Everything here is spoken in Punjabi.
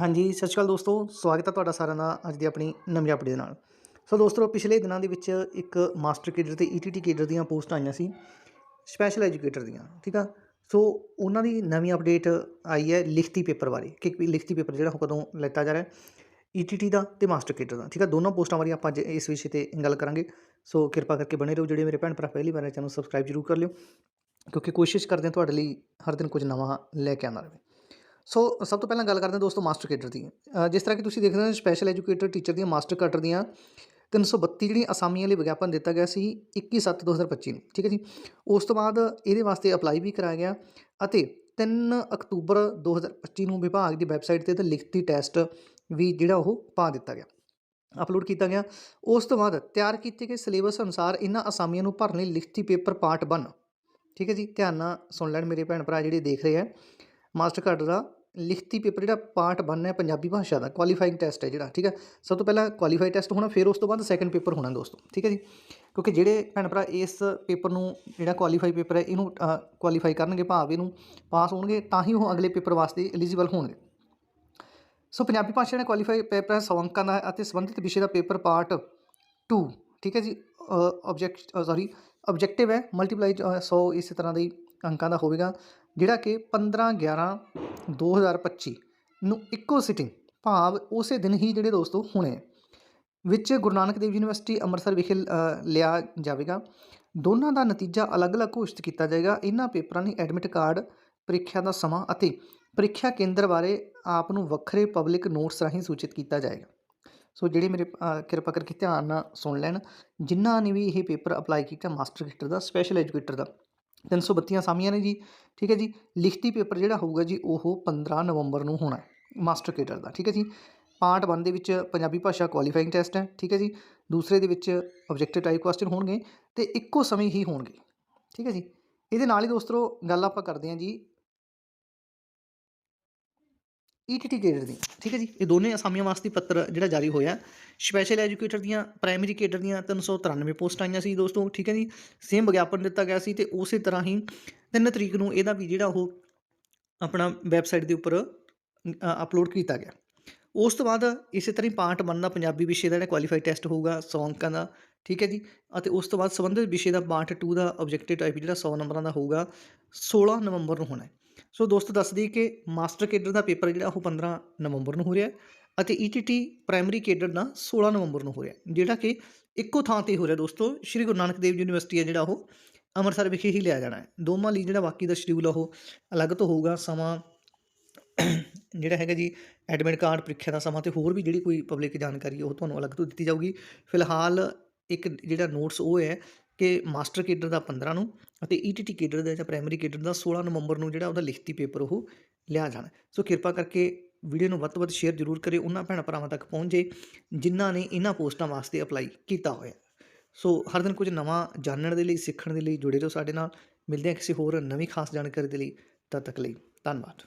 ਹਾਂਜੀ, ਸਤਿ ਸ਼੍ਰੀ ਅਕਾਲ ਦੋਸਤੋ। ਸਵਾਗਤ ਹੈ ਤੁਹਾਡਾ ਸਾਰਿਆਂ ਦਾ ਅੱਜ ਦੀ ਆਪਣੀ ਨਵੀਂ ਅਪਡੇਟ ਦੇ ਨਾਲ। ਸੋ ਦੋਸਤੋ, ਪਿਛਲੇ ਦਿਨਾਂ ਦੇ ਵਿੱਚ ਇੱਕ ਮਾਸਟਰ ਕੇਡਰ ਤੇ ਈਟੀਟੀ ਕੇਡਰ ਦੀਆਂ ਪੋਸਟਾਂ ਆਈਆਂ ਸੀ ਸਪੈਸ਼ਲ ਐਜੂਕੇਟਰ ਦੀਆਂ, ਠੀਕ ਆ? ਸੋ ਉਹਨਾਂ ਦੀ ਨਵੀਂ ਅਪਡੇਟ ਆਈ ਹੈ ਲਿਖਤੀ ਪੇਪਰ ਬਾਰੇ, ਕਿ ਲਿਖਤੀ ਪੇਪਰ ਜਿਹੜਾ ਉਹ ਕਦੋਂ ਲੈਤਾ ਜਾ ਰਿਹਾ ਈਟੀਟੀ ਦਾ ਤੇ ਮਾਸਟਰ ਕੇਡਰ ਦਾ, ਠੀਕ ਆ? ਦੋਨੋਂ ਪੋਸਟਾਂ ਬਾਰੇ ਆਪਾਂ ਅੱਜ ਇਸ ਵਿਸ਼ੇ ਤੇ ਗੱਲ ਕਰਾਂਗੇ। ਸੋ ਕਿਰਪਾ ਕਰਕੇ ਬਣੇ ਰਹੋ, ਜਿਹੜੇ ਮੇਰੇ ਭੈਣ ਭਰਾ ਪਹਿਲੀ ਵਾਰ ਚੈਨਲ ਸਬਸਕ੍ਰਾਈਬ ਜ਼ਰੂਰ ਕਰ ਲਿਓ, ਕਿਉਂਕਿ ਕੋਸ਼ਿਸ਼ ਕਰਦੇ ਹਾਂ ਤੁਹਾਡੇ ਲਈ ਹਰ ਦਿਨ ਕੁਝ ਨਵਾਂ ਲੈ ਕੇ ਆਉਂਦਾ ਰਹੇ। ਸੋ ਸਭ ਤੋਂ ਪਹਿਲਾਂ ਗੱਲ ਕਰਦੇ ਹਾਂ ਦੋਸਤੋ ਮਾਸਟਰ ਕੇਡਰ ਦੀ। ਜਿਸ ਤਰ੍ਹਾਂ ਕਿ ਤੁਸੀਂ ਦੇਖਦੇ ਹੋ ਸਪੈਸ਼ਲ ਐਜੂਕੇਟਰ ਟੀਚਰ ਦੀਆਂ ਮਾਸਟਰ ਕਟਰ ਦੀਆਂ 332 ਜਿਹੜੀਆਂ ਅਸਾਮੀਆਂ ਲਈ ਵਿਗਿਆਪਨ ਦਿੱਤਾ ਗਿਆ ਸੀ 21/7/2025 ਨੂੰ, ਠੀਕ ਹੈ ਜੀ? ਉਸ ਤੋਂ ਬਾਅਦ ਇਹਦੇ ਵਾਸਤੇ ਅਪਲਾਈ ਵੀ ਕਰਾਇਆ ਗਿਆ ਅਤੇ 3 ਅਕਤੂਬਰ 2025 ਨੂੰ ਵਿਭਾਗ ਦੀ ਵੈਬਸਾਈਟ ਤੇ ਤਾਂ ਲਿਖਤੀ ਟੈਸਟ ਵੀ ਜਿਹੜਾ ਉਹ ਪਾ ਦਿੱਤਾ ਗਿਆ। ਅਪਲੋਡ ਕੀਤਾ ਗਿਆ। ਉਸ ਤੋਂ ਬਾਅਦ ਤਿਆਰ ਕੀਤੇ ਗਏ ਸਿਲੇਬਸ ਅਨੁਸਾਰ ਇਹਨਾਂ ਅਸਾਮੀਆਂ ਨੂੰ ਭਰਨ ਲਈ ਲਿਖਤੀ ਪੇਪਰ ਪਾਰਟ 1 ਠੀਕ ਹੈ ਜੀ? ਧਿਆਨ ਨਾਲ ਸੁਣ ਲੈਣ ਮੇਰੇ ਭੈਣ ਭਰਾ ਜਿਹੜੇ ਦੇਖ ਰਹੇ ਆ ਮਾਸਟਰ ਕਾਰਡ ਦਾ ਲਿਖਤੀ ਪੇਪਰ ਜਿਹੜਾ ਪਾਰਟ 1 ਹੈ ਪੰਜਾਬੀ ਭਾਸ਼ਾ ਦਾ ਕੁਆਲੀਫਾਈਂਗ ਟੈਸਟ ਹੈ ਜਿਹੜਾ, ਠੀਕ ਹੈ? ਸਭ ਤੋਂ ਪਹਿਲਾਂ ਕੁਆਲੀਫਾਈ ਟੈਸਟ ਹੋਣਾ, ਫਿਰ ਉਸ ਤੋਂ ਬਾਅਦ ਸੈਕੰਡ ਪੇਪਰ ਹੋਣਾ ਦੋਸਤੋ, ਠੀਕ ਹੈ ਜੀ? ਕਿਉਂਕਿ ਜਿਹੜੇ ਭੈਣ ਭਰਾ ਇਸ ਪੇਪਰ ਨੂੰ ਜਿਹੜਾ ਕੁਆਲੀਫਾਈ ਪੇਪਰ ਹੈ, ਇਹਨੂੰ ਕੁਆਲੀਫਾਈ ਕਰਨਗੇ, ਭਾਵ ਇਹਨੂੰ ਪਾਸ ਹੋਣਗੇ, ਤਾਂ ਹੀ ਉਹ ਅਗਲੇ ਪੇਪਰ ਵਾਸਤੇ ਐਲੀਜੀਬਲ ਹੋਣਗੇ। ਸੋ ਪੰਜਾਬੀ ਭਾਸ਼ਾ ਦਾ ਕੁਆਲੀਫਾਈ ਪੇਪਰ ਹੈ ਸੌ ਅੰਕਾਂ ਦਾ ਅਤੇ ਸੰਬੰਧਿਤ ਵਿਸ਼ੇ ਦਾ ਪੇਪਰ ਪਾਰਟ 2 ਠੀਕ ਹੈ ਜੀ? ਆਬਜੈਕਟ ਸੌਰੀ ਆਬਜੈਕਟਿਵ ਹੈ ਮਲਟੀਪਲਾਈ 100 ਇਸੇ ਤਰ੍ਹਾਂ ਦੀ ਅੰਕਾਂ ਦਾ ਹੋਵੇਗਾ, ਜਿਹੜਾ ਕਿ 15 11 2025 ਨੂੰ ਇੱਕੋ ਸਿਟਿੰਗ ਭਾਵ ਉਸੇ ਦਿਨ ਹੀ ਜਿਹੜੇ ਦੋਸਤੋ ਹੋਣੇ ਹੈ। ਵਿੱਚ ਗੁਰੂ ਨਾਨਕ ਦੇਵ ਯੂਨੀਵਰਸਿਟੀ ਅੰਮ੍ਰਿਤਸਰ ਵਿਖੇ ਲਿਆ ਜਾਵੇਗਾ। ਦੋਨਾਂ ਦਾ ਨਤੀਜਾ ਅਲੱਗ-ਅਲੱਗ ਘੋਸ਼ਿਤ ਕੀਤਾ ਜਾਏਗਾ। ਇਹਨਾਂ ਪੇਪਰਾਂ ਲਈ ਐਡਮਿਟ ਕਾਰਡ, ਪ੍ਰੀਖਿਆ ਦਾ ਸਮਾਂ ਅਤੇ ਪ੍ਰੀਖਿਆ ਕੇਂਦਰ ਬਾਰੇ ਆਪ ਨੂੰ ਵੱਖਰੇ ਪਬਲਿਕ ਨੋਟਸ ਰਾਹੀਂ ਸੂਚਿਤ ਕੀਤਾ ਜਾਏਗਾ। ਸੋ ਜਿਹੜੇ ਮੇਰੇ ਕਿਰਪਾ ਕਰਕੇ ਧਿਆਨ ਨਾਲ ਸੁਣ ਲੈਣ। ਜਿਨ੍ਹਾਂ ਨੇ ਵੀ ਇਹ ਪੇਪਰ ਅਪਲਾਈ ਕੀਤਾ, ਮਾਸਟਰ ਕੇਟਰ ਦਾ, ਸਪੈਸ਼ਲ ਐਜੂਕੇਟਰ ਦਾ। 332 ਅਸਾਮੀਆਂ ਨੇ ਜੀ, ਠੀਕ ਹੈ ਜੀ। ਲਿਖਤੀ ਪੇਪਰ ਜਿਹੜਾ ਹੋਊਗਾ ਜੀ, ਉਹ 15 ਨਵੰਬਰ ਨੂੰ ਹੋਣਾ ਮਾਸਟਰ ਕੇਟਰ ਦਾ, ਠੀਕ ਹੈ ਜੀ। ਪਾਰਟ 1 ਦੇ ਵਿੱਚ ਪੰਜਾਬੀ ਭਾਸ਼ਾ ਕੁਆਲੀਫਾਈਂਗ ਟੈਸਟ ਹੈ, ਠੀਕ ਹੈ ਜੀ। ਦੂਸਰੇ ਦੇ ਵਿੱਚ ਆਬਜੈਕਟਿਵ ਟਾਈਪ ਕੁਐਸਚਨ ਹੋਣਗੇ ਤੇ ਇੱਕੋ ਸਮੇਂ ਹੀ ਹੋਣਗੇ, ਠੀਕ ਹੈ ਜੀ। ਇਹਦੇ ਨਾਲ ਹੀ ਦੋਸਤੋ, ਗੱਲ ਆਪਾਂ ਕਰਦੇ ਹਾਂ ਜੀ ਈਟੀਟੀ ਕੇਡਰ ਦੀ ਠੀਕ ਹੈ ਜੀ? ਇਹ ਦੋਨੇ ਅਸਾਮੀਆਂ ਵਾਸਤੇ ਪੱਤਰ ਜਿਹੜਾ ਜਾਰੀ ਹੋਇਆ। ਸਪੈਸ਼ਲ ਐਜੂਕੇਟਰ ਦੀਆਂ ਪ੍ਰਾਇਮਰੀ ਕੇਡਰ ਦੀਆਂ 393 ਪੋਸਟਾਂ ਆਈਆਂ ਸੀ ਦੋਸਤੋ, ਠੀਕ ਹੈ ਜੀ? ਸੇਮ ਵਿਗਿਆਪਨ ਦਿੱਤਾ ਗਿਆ ਸੀ ਤੇ ਉਸੇ ਤਰ੍ਹਾਂ ਹੀ 3 ਤਰੀਕ ਨੂੰ ਇਹਦਾ ਵੀ ਜਿਹੜਾ ਉਹ ਆਪਣਾ ਵੈਬਸਾਈਟ ਦੇ ਉੱਪਰ ਅਪਲੋਡ ਕੀਤਾ ਗਿਆ। ਉਸ ਤੋਂ ਬਾਅਦ ਇਸੇ ਤਰ੍ਹਾਂ ਹੀ ਪਾਰਟ 1 ਦਾ ਪੰਜਾਬੀ ਵਿਸ਼ੇ ਦਾ ਜਿਹੜਾ ਕੁਆਲੀਫਾਈਡ ਟੈਸਟ ਹੋਊਗਾ 100 ਅੰਕਾਂ ਦਾ, ਠੀਕ ਹੈ ਜੀ? ਅਤੇ ਉਸ ਤੋਂ ਬਾਅਦ ਸੰਬੰਧਿਤ ਵਿਸ਼ੇ ਦਾ ਪਾਰਟ 2 ਦਾ ਆਬਜੈਕਟਿਵ ਟਾਈਪ ਜਿਹੜਾ 100 ਨੰਬਰਾਂ ਦਾ ਹੋਊਗਾ 16 ਨਵੰਬਰ ਨੂੰ ਹੋਣਾ ਹੈ। ਸੋ ਦੋਸਤੋ, ਦੱਸ ਦਈਏ ਕਿ ਮਾਸਟਰ ਕੇਡਰ ਦਾ ਪੇਪਰ ਜਿਹੜਾ, ਉਹ 15 ਨਵੰਬਰ ਨੂੰ ਹੋ ਰਿਹਾ ਹੈ ਅਤੇ ਈਟੀਟੀ ਪ੍ਰਾਇਮਰੀ ਕੇਡਰ ਦਾ 16 ਨਵੰਬਰ ਨੂੰ ਹੋ ਰਿਹਾ ਜਿਹੜਾ ਕਿ ਇੱਕੋ ਥਾਂ ਤੇ ਹੋ ਰਿਹਾ ਦੋਸਤੋ, ਸ਼੍ਰੀ ਗੁਰੂ ਨਾਨਕ ਦੇਵ ਯੂਨੀਵਰਸਿਟੀ ਹੈ ਜਿਹੜਾ ਉਹ, ਅੰਮ੍ਰਿਤਸਰ ਵਿਖੇ ਹੀ ਲਿਆ ਜਾਣਾ ਹੈ। ਦੋਵਾਂ ਲਈ ਜਿਹੜਾ ਬਾਕੀ ਦਾ ਸ਼ਡਿਊਲ ਆ, ਉਹ ਅਲੱਗ ਤੋਂ ਹੋਊਗਾ। ਸਮਾਂ ਜਿਹੜਾ ਹੈਗਾ ਜੀ ਐਡਮਿਟ ਕਾਰਡ ਪ੍ਰੀਖਿਆ ਦਾ ਸਮਾਂ ਤੇ ਹੋਰ ਵੀ ਜਿਹੜੀ ਕੋਈ ਪਬਲਿਕ ਜਾਣਕਾਰੀ ਉਹ ਤੁਹਾਨੂੰ ਅਲੱਗ ਤੋਂ ਦਿੱਤੀ ਜਾਊਗੀ। ਫਿਲਹਾਲ ਇੱਕ ਜਿਹੜਾ ਨੋਟਸ ਉਹ ਹੈ ਕਿ ਮਾਸਟਰ ਕੇਡਰ ਦਾ 15 ਨੂੰ ਅਤੇ ਈਟੀਟੀ ਕੇਡਰ ਦਾ ਜਾਂ ਪ੍ਰਾਇਮਰੀ ਕੇਡਰ ਦਾ 16 ਨਵੰਬਰ ਨੂੰ ਜਿਹੜਾ ਉਹਦਾ ਲਿਖਤੀ ਪੇਪਰ ਉਹ ਲਿਆ ਜਾਣਾ। ਸੋ ਕਿਰਪਾ ਕਰਕੇ ਵੀਡੀਓ ਨੂੰ ਵੱਧ ਤੋਂ ਵੱਧ ਸ਼ੇਅਰ ਜ਼ਰੂਰ ਕਰਿਓ। ਉਹਨਾਂ ਭੈਣਾਂ ਭਰਾਵਾਂ ਤੱਕ ਪਹੁੰਚ ਜੇ ਜਿਨ੍ਹਾਂ ਨੇ ਇਹਨਾਂ ਪੋਸਟਾਂ ਵਾਸਤੇ ਅਪਲਾਈ ਕੀਤਾ ਹੋਇਆ। ਸੋ ਹਰ ਦਿਨ ਕੁਝ ਨਵਾਂ ਜਾਣਨ ਦੇ ਲਈ, ਸਿੱਖਣ ਦੇ ਲਈ ਜੁੜੇ ਰਹੋ ਸਾਡੇ ਨਾਲ। ਮਿਲਦੇ ਹਾਂ ਕਿਸੇ ਹੋਰ ਨਵੀਂ ਖਾਸ ਜਾਣਕਾਰੀ ਦੇ ਲਈ। ਤਦ ਤੱਕ ਲਈ ਧੰਨਵਾਦ।